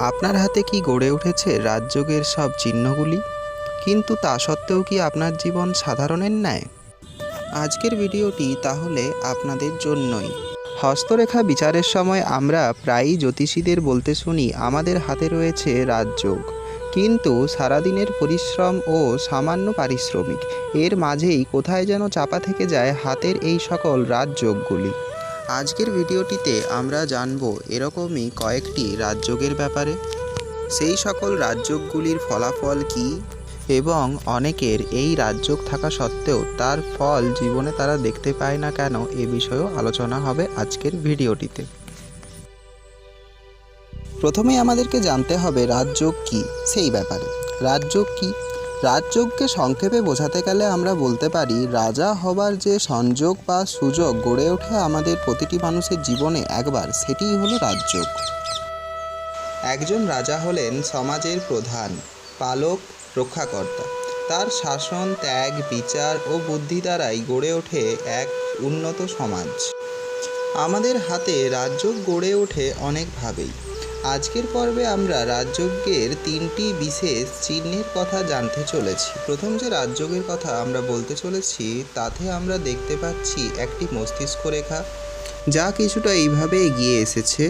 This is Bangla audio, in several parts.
আপনার হাতে কি গড়ে উঠেছে রাজযোগের সব চিহ্নগুলি? কিন্তু তা সত্ত্বেও কি আপনার জীবন সাধারণের ন্যায়? আজকের ভিডিওটি তাহলে আপনাদের জন্যই। হস্তরেখা বিচারের সময় আমরা প্রায়ই জ্যোতিষীদের বলতে শুনি, আমাদের হাতে রয়েছে রাজযোগ। কিন্তু সারাদিনের পরিশ্রম ও সামান্য পারিশ্রমিক, এর মাঝেই কোথায় যেন চাপা থেকে যায় হাতের এই সকল রাজযোগগুলি। আজকের ভিডিওটিতে আমরা জানব এরকমই কয়েকটি রাজযোগের ব্যাপারে। সেই সকল রাজযোগগুলির ফলাফল কী এবং অনেকের এই রাজযোগ থাকা সত্ত্বেও তার ফল জীবনে তারা দেখতে পায় না কেন এ বিষয়েও আলোচনা হবে আজকের ভিডিওটিতে। প্রথমেই আমাদেরকে জানতে হবে রাজযোগ কি, সেই ব্যাপারে। রাজযোগ কী? রাজযোগকে সংক্ষেপে বোঝাতে গেলে আমরা বলতে পারি, রাজা হবার যে সংযোগ বা সুযোগ গড়ে ওঠে আমাদের প্রতিটি মানুষের জীবনে একবার, সেটিই হলো রাজযোগ। একজন রাজা হলেন সমাজের প্রধান, পালক, রক্ষাকর্তা। তার শাসন, ত্যাগ, বিচার ও বুদ্ধি দ্বারাই গড়ে ওঠে এক উন্নত সমাজ। আমাদের হাতে রাজযোগ গড়ে ওঠে অনেকভাবেই। আজকের পর্বে আমরা রাজযোগের তিনটি বিশেষ চিহ্নের কথা জানতে চলেছি। প্রথম যে রাজযোগের কথা আমরা বলতে চলেছি, তাতে আমরা দেখতে পাচ্ছি একটি মস্তিষ্ক রেখা, যা কিছুটা এইভাবে এগিয়ে এসেছে।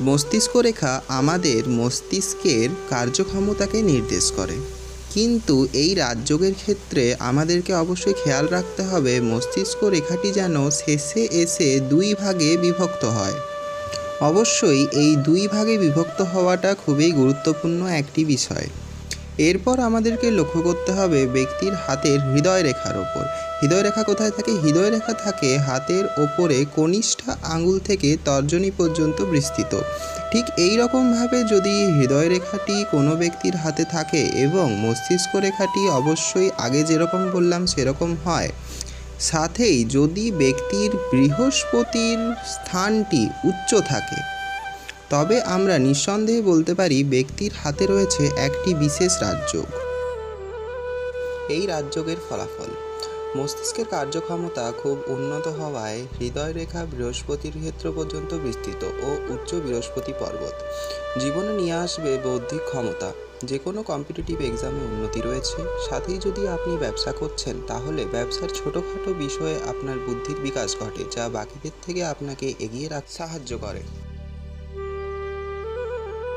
মস্তিষ্ক রেখা আমাদের মস্তিষ্কের কার্যক্ষমতাকে নির্দেশ করে। কিন্তু এই রাজযোগের ক্ষেত্রে আমাদেরকে অবশ্যই খেয়াল রাখতে হবে, মস্তিষ্ক রেখাটি যেন শেষে এসে দুই ভাগে বিভক্ত হয়। অবশ্যই এই দুই ভাগে বিভক্ত হওয়াটা খুবই গুরুত্বপূর্ণ একটি বিষয়। এরপর আমাদেরকে লক্ষ্য করতে হবে ব্যক্তির হাতের হৃদয় রেখার ওপর। হৃদয় রেখা কোথায় থাকে? হৃদয় রেখা থাকে হাতের ওপরে কনিষ্ঠা আঙুল থেকে তর্জনী পর্যন্ত বিস্তৃত। ঠিক এই রকমভাবে যদি হৃদয় রেখাটি কোনো ব্যক্তির হাতে থাকে এবং মস্তিষ্ক রেখাটি অবশ্যই আগে যেরকম বললাম সেরকম হয়। সাথেই যদি ব্যক্তির বৃহস্পতির স্থানটি উচ্চ থাকে, তবে আমরা নিঃসন্দেহে বলতে পারি ব্যক্তির হাতে রয়েছে একটি বিশেষ রাজযোগ। এই রাজযোগের ফলাফল, মস্তিষ্কের কার্যক্ষমতা খুব উন্নত হওয়ায় হৃদয় রেখা বৃহস্পতির ক্ষেত্র পর্যন্ত বিস্তৃত ও উচ্চ বৃহস্পতি পর্বত। জীবনে নিয়ে আসবে বৌদ্ধিক ক্ষমতা। যে কোনো কম্পিটিটিভ এক্সামে উন্নতি রয়েছে। সাথেই যদি আপনি ব্যবসা করছেন, তাহলে ব্যবসার ছোটোখাটো বিষয়ে আপনার বুদ্ধির বিকাশ ঘটে, যা বাকিদের থেকে আপনাকে এগিয়ে রাখতে সাহায্য করে।